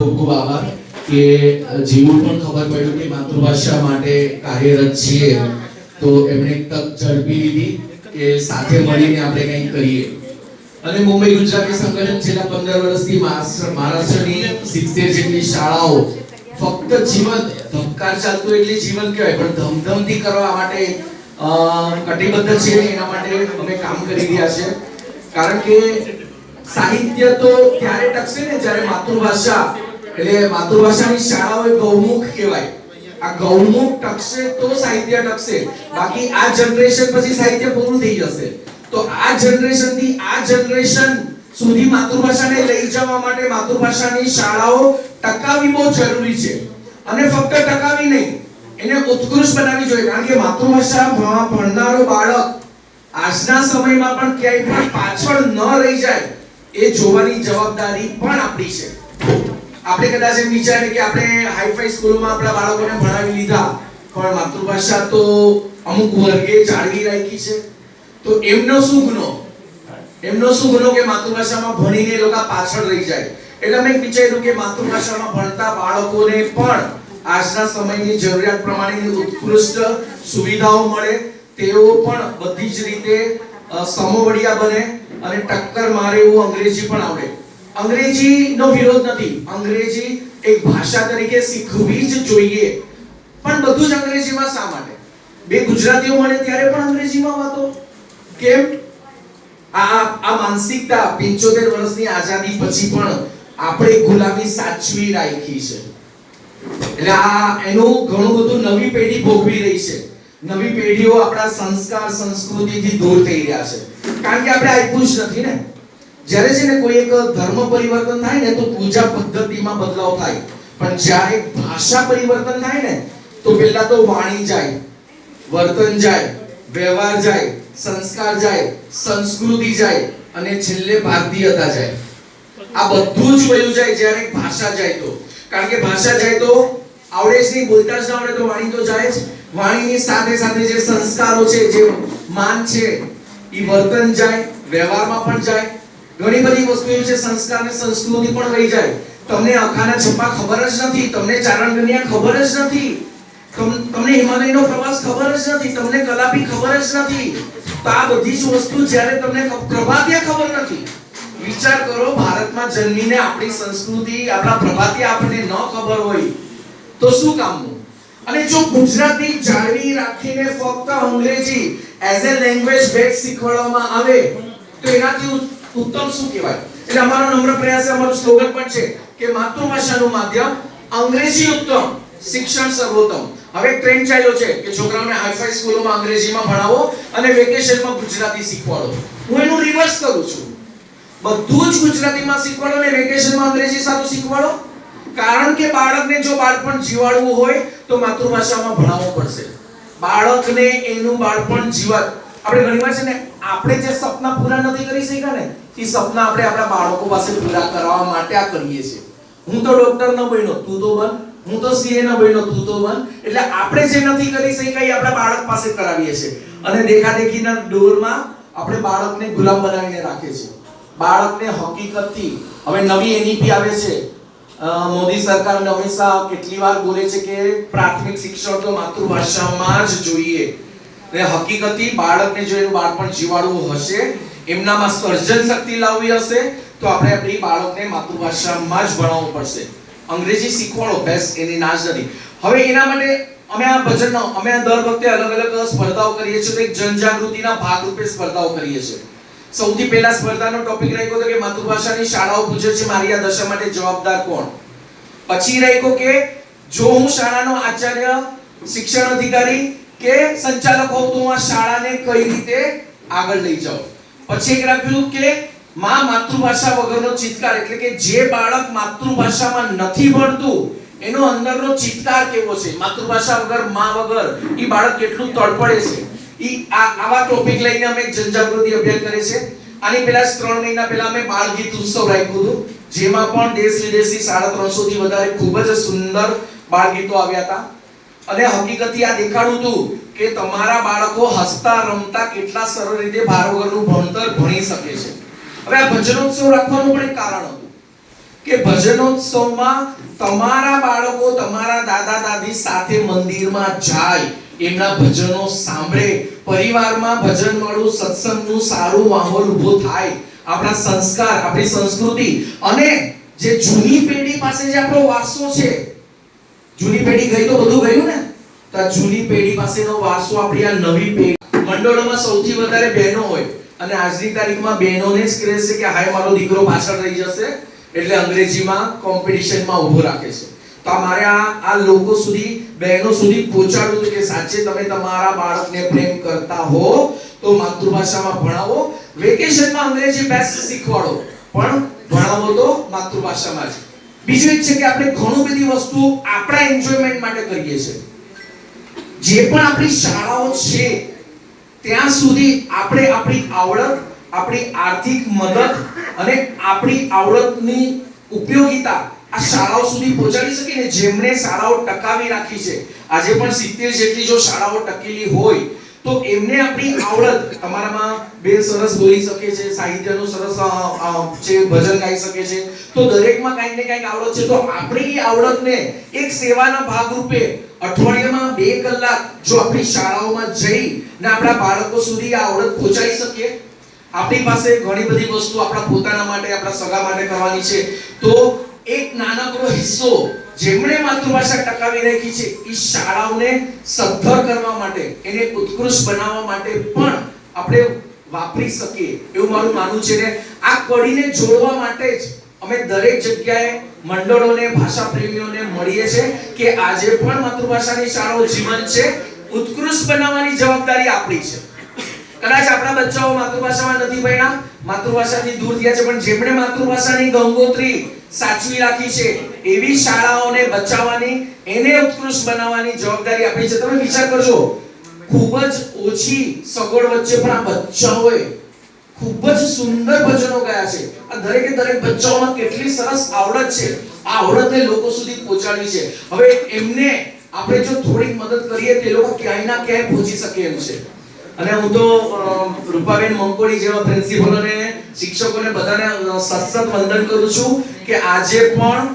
ખૂબ ખૂબ આભાર કે જીવું પણ ખબર પડ્યું કે માતૃભાષા માટે કાર્યરત છીએ તો એમણે તક ઝડપી લીધી કે સાથે મળીને આપણે કંઈક કરીએ. અને મુંબઈ ગુજરાતી સંગઠન છેલ્લા પંદર વર્ષથી મહારાષ્ટ્રની સિત્તેર જેટલી શાળાઓ ફક્ત જીવન ધમકાર ચાલતું એટલે જીવન કહેવાય, પણ ધમધમથી કરવા માટે કટિબદ્ધ છે એના માટે અમે કામ કરી રહ્યા છે. કારણ કે સાહિત્ય તો ત્યારે ટકશે ને? જ્યારે માતૃભાષા એટલે માતૃભાષાની શાળાઓ ગૌમુખ કહેવાય. આ ગૌમુખ ટકશે તો સાહિત્ય ટકશે. બાકી આ જનરેશન પછી સાહિત્ય પૂરું થઈ જશે. તો આ જનરેશનથી આ જનરેશન સુધી માતૃભાષાને લઈ જવા માટે માતૃભાષાની શાળાઓ ટકાવી બહુ જરૂરી છે. અને ફક્ત ટકાવી નહીં, એને ઉત્કૃષ્ટ બનાવવી જોઈએ. કારણ કે માતૃભાષા ભણ- ભણનારો બાળક આજના સમયમાં પણ ક્યાંય પણ પાછળ ન રહી જાય એ જોવાની જવાબદારી પણ આપણી છે. આપણે કદાચ એમ વિચારીએ કે આપણે હાઈફાઈ સ્કૂલોમાં આપણા બાળકોને ભણાવી લીધા, પણ માતૃભાષા તો અમુક વર્ગે જાળવી રાખી છે. તો એમનો શું ગુનો? એમનો શું ગુનો કે માતૃભાષામાં ભણીને લોકો પાછળ રહી જાય? એટલે મેં વિચાર્યું કે માતૃભાષામાં ભણતા બાળકોને પણ આજના સમયની જરૂરિયાત પ્રમાણેની ઉત્કૃષ્ટ સુવિધાઓ મળે, તેઓ પણ બધી જ રીતે સમોવડિયા બને અને ટક્કર મારે એવું અંગ્રેજી પણ આવડે. અંગ્રેજીનો વિરોધ નથી. અંગ્રેજી એક ભાષા તરીકે શીખવી જ જોઈએ. પણ બધું જ અંગ્રેજીમાં શા માટે? બે ગુજરાતીઓ મળે ત્યારે પણ અંગ્રેજીમાં વાતો? કેમ? આ આ- માનસિકતા 75 વર્ષની આઝાદી પછી પણ આપણે ગુલામી સાચવી રાખી છે. એટલે આ એનું ઘણું બધું નવી પેઢી ભોગવી રહી છે. નવી પેઢીઓ આપણા સંસ્કાર, સંસ્કૃતિથી દૂર થઈ રહ્યા છે. કારણ કે આપણે આપ્યું જ નથી ને. જ્યારે છે ને કોઈ એક ધર્મ પરિવર્તન થાય ને તો પૂજા પદ્ધતિમાં બદલાવ થાય. પણ જ્યારે ભાષા પરિવર્તન થાય ને, તો પહેલા તો વાણી જાય, વર્તન જાય, વ્યવહાર જાય, સંસ્કાર જાય, સંસ્કૃતિ જાય, અને છેલ્લે ભારતીયતા જાય. આ બધું જ વયું જાય જ્યારે ભાષા જાય તો. કારણ કે ભાષા જાય તો આવડે જ નહીં, બોલતા જ ના આવડે તો વાણી તો જાય જ. વાણીની સાથે સાથે જે સંસ્કારો છે, જે માન છે એ વર્તન જાય, વ્યવહારમાં પણ જાય ઘણી બધી વસ્તુઓ છે, સંસ્કાર અને સંસ્કૃતિ પણ રહી જાય. તમને અખાના છપ્પા ખબર જ નથી, તમને ચારણ કન્યા ખબર જ નથી. તમ- તમને હિમાલયનો પ્રવાસ ખબર જ નથી, તમને કલાપી ખબર જ નથી. તો આ બધી જ વસ્તુ જ્યારે તમને પ્રભાતિયા ખબર નથી. વિચાર કરો, ભારતમાં જન્મીને આપણી સંસ્કૃતિ, આપણા પ્રભાતિયા આપણને ન ખબર હોય, તો શું કામનું? અને જો ગુજરાતી જાળવી રાખીને ફક્ત અંગ્રેજી એઝ એ લેંગ્વેજ બેઝ શીખવાડવામાં આવે, તો એનાથી ઉત્તમ શું કહેવાય? એટલે અમારો નમ્ર પ્રયાસ, અમારું સ્લોગન પણ છે કે માતૃભાષાનું માધ્યમ અંગ્રેજી ઉત્તમ, શિક્ષણ સર્વોત્તમ. હવે ટ્રેન્ડ ચાલ્યો છે કે છોકરાઓને હાઈફાઈ સ્કૂલોમાં અંગ્રેજીમાં ભણાવો અને વેકેશનમાં ગુજરાતી શીખવાડો. હું એનું રિવર્સ કરું છું. બધું જ ગુજરાતીમાં શીખવાડો અને વેકેશનમાં અંગ્રેજી સાથે શીખવાડો. કારણ કે બાળકને જો બાળપણ જીવાડવું હોય તો માતૃભાષામાં ભણાવવું પડશે. બાળકને એનું બાળપણ જીવાત. આપણે ઘણીવાર છે ને, આપણે જે સપના પૂરા નથી કરી શક્યા ને, એ સપના આપણે આપણા બાળકો પાસે પૂરા કરવા માટે આ કરીએ છીએ. હું તો ડોક્ટર ન બન્યો, તું તો બન. હું તો સીએ ન બન્યો, તું તો બન. એટલે આપણે જે નથી કરી શક્યા, એ આપણા બાળક પાસે કરાવીએ છીએ. અને દેખાદેખીના દોરમાં આપણે બાળકને ગુલામ બનાવીને રાખીએ છીએ. બાળકને હકીકતથી હવે નવી એનઈપી આવે છે. મોદી સરકાર હંમેશા કેટલી વાર બોલે છે કે પ્રાથમિક શિક્ષણ તો માતૃભાષામાં જ જોઈએ. ને હકીકતી બાળકને જો એનું બાળપણ જીવાડવું હશે, એમનામાં સર્જન શક્તિ લાવવી હશે, તો આપણે આપણી બાળકને માતૃભાષામાં જ ભણાવવું પડશે. અંગ્રેજી શીખવાડો, બેસ, એની ના જ નથી. હવે એના માટે અમે આ ભજનનો અમે આ દર વખતે અલગ અલગ સ્પર્ધાઓ કરીએ છીએ, તો એક જનજાગૃતિના ભાગરૂપે સ્પર્ધાઓ કરીએ છીએ. સૌથી પહેલા સ્પર્ધાનો ટોપિક રાખ્યો હતો કે માતૃભાષાની શાળાઓ પૂછે છે, મારી આ દશા માટે જવાબદાર કોણ? પછી રાખ્યો કે જો હું શાળાનો આચાર્ય, શિક્ષણ અધિકારી કે સંચાલક હોવ તો આ શાળાને કઈ રીતે આગળ લઈ જાઉં? પછી એક રાખ્યું કે માં, માતૃભાષા વગરનો ચિત્કાર એટલે કે જે બાળક માતૃભાષામાં નથી ભણતું, એનો અંદરનો ચિત્કાર કેવો છે? માતૃભાષા વગર, માં વગર એ બાળક કેટલું તડપડે છે? ઈ આ આવા ટોપિક લઈને અમે જનજાગૃતિ અભિયાન કરે છે. આની પહેલા ત્રણ મહિના પહેલા અમે બાળ ગીત ઉત્સવ રાખ્યું હતું, જેમાં પણ દેશ વિદેશથી સાડા ત્રણસો થી વધારે ખૂબ જ સુંદર બાળ ગીતો આવ્યા હતા. અને હકીકતથી આ દેખાડું હતું કે તમારા બાળકો હસતા, રમતા કેટલા સરળ રીતે ભાર વગરનું ભણતર ભણી શકે છે. હવે આ ભજનોત્સવ રાખવાનું પણ એક કારણ હતું કે ભજનોત્સવમાં તમારા બાળકો, તમારા દાદા, દાદી સાથે મંદિરમાં જાય, એમના ભજનો સાંભળે, પરિવારમાં ભજન મળું, સત્સંગનું સારું માહોલ ઊભો થાય, આપણા સંસ્કાર, આપણી સંસ્કૃતિ અને જે જૂની પેઢી પાસે જે આપણો વારસો છે, જૂની પેઢી ગઈ તો બધું ગયું ને? તો જૂની પેઢી પાસેનો વારસો આપણી આ નવી પેઢી. મંડળોમાં સૌથી વધારે બહેનો હોય અને આજની તારીખમાં બહેનોને જ ક્રેઝ છે કે હાય, મારો દીકરો પાછળ રહી જશે એટલે અંગ્રેજીમાં કોમ્પિટિશનમાં ઊભો રાખે છે. તો આ મારે આ આ લોકો સુધી, બહેનો સુધી પહોંચાડવું કે સાચે તમે તમારા બાળકને પ્રેમ કરતા હો તો માતૃભાષામાં ભણાવો. વેકેશનમાં અંગ્રેજી બેસ્ટ શીખવાડો. પણ ભણાવો તો માતૃભાષામાં જ. બીજું એક છે કે આપણે ઘણું બધી વસ્તુ આપણા એન્જોયમેન્ટ માટે કરીએ છીએ. જે પણ આપણી શાળાઓ છે, ત્યાં સુધી આપણે આપણી આવડત, આપણી આર્થિક મદદ અને આપણી આવડતની ઉપયોગિતા આ શાળાઓ સુધી પહોંચાડી શકીએ ને જેમણે શાળાઓ ટકાવી રાખી છે. આજે પણ સિત્તેર જેટલી જો શાળાઓ ટકેલી હોય તો એમને આપણી આવડત તમારામાં બે સરસ બોલી શકે છે સાહિત્યનું સરસ અ, ભજન ગાઈ શકે છે. તો દરેકમાં કંઈક ને કંઈક આવડત છે. તો આપણી આવડતને એક સેવાના ભાગરૂપે અઠવાડિયામાં બે કલાક જો આપણી શાળાઓમાં જઈ ને આપણા બાળકો સુધી આ આવડત પહોંચાડી શકીએ. આપણી પાસે ઘણી બધી વસ્તુ આપણા પોતાના માટે આપણા સગા માટે કરવાની છે. તો એક નાનકડો હિસ્સો જેમણે માતૃભાષા ટકાવી રાખી છે એ શાળાઓને સદ્ધર કરવા માટે, એને ઉત્કૃષ્ટ બનાવવા માટે પણ આપણે વાપરી શકીએ. એવું મારું માનવું છે ને, આ કડીને જોડવા માટે જ અમે દરેક જગ્યાએ મંડળોને ભાષા પ્રેમીઓને મળીએ છે કે આજે પણ માતૃભાષાની શાળાઓ જીવન છે, ઉત્કૃષ્ટ બનાવવાની જવાબદારી આપણી છે. કદાચ આપણા બચ્ચાઓ માતૃભાષામાં નથી ભણ્યા, માતૃભાષાથી દૂર થયા છે, પણ જેમણે માતૃભાષાની ગંગોત્રી સાચવી રાખી છે, એવી શાળાઓને બચાવવાની, એને ઉત્કૃષ્ટ બનાવવાની જવાબદારી આપણી છે. તમે વિચાર કરજો, ખૂબ જ ઓછી સગવડ વચ્ચે પણ આ બચ્ચાઓએ ખૂબ જ સુંદર ભજનો ગાયા છે. આ દરેકે દરેક બચ્ચાઓમાં કેટલી સરસ આવડત છે. આ આવડતને લોકો સુધી પહોંચાડવી છે. હવે એમને આપણે જો થોડીક મદદ કરીએ, તે લોકો ક્યાંય ના ક્યાંય પહોંચી શકે એમ છે. અને હું તો રૂપાબેન મંકોડી જેવા પ્રિન્સિપલ અને શિક્ષકોને બધાને સત્સત વંદન કરું છું કે આજે પણ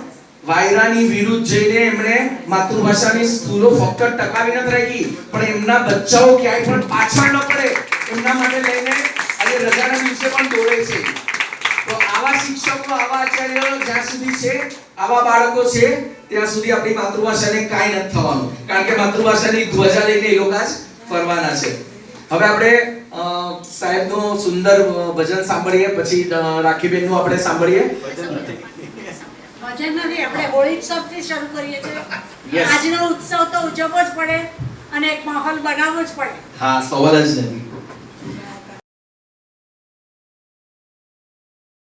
વાયરાની વિરુદ્ધ જઈને એમણે માતૃભાષાની સ્કૂલો ફક્ત ટકાવી નથી રાખી, પણ એમના બચ્ચાઓ ક્યાંય પણ પાછળ ન પડે એમના માટે લઈને આજે રજાના દિવસે પણ દોડે છે. તો આવા શિક્ષકો, આવા આચાર્યો જ્યાં સુધી છે, આવા બાળકો છે, ત્યાં સુધી આપણી માતૃભાષાને કાંઈ નથી થવાનું. કારણ કે માતૃભાષાની ધ્વજા લઈને એ લોકો જ ફરવાના છે. હવે આપણે સાહેબનું સુંદર ભજન સાંભળીએ પછી રાખીબેનનું આપણે સાંભળીએ. ભજન નથી. આપણે હોળી ઉત્સવથી શરૂ કરીએ છીએ. આજનો ઉત્સવ તો ઉજવવો જ પડે અને એક માહોલ બનાવવો જ પડે. હા સવાલ જ નથી.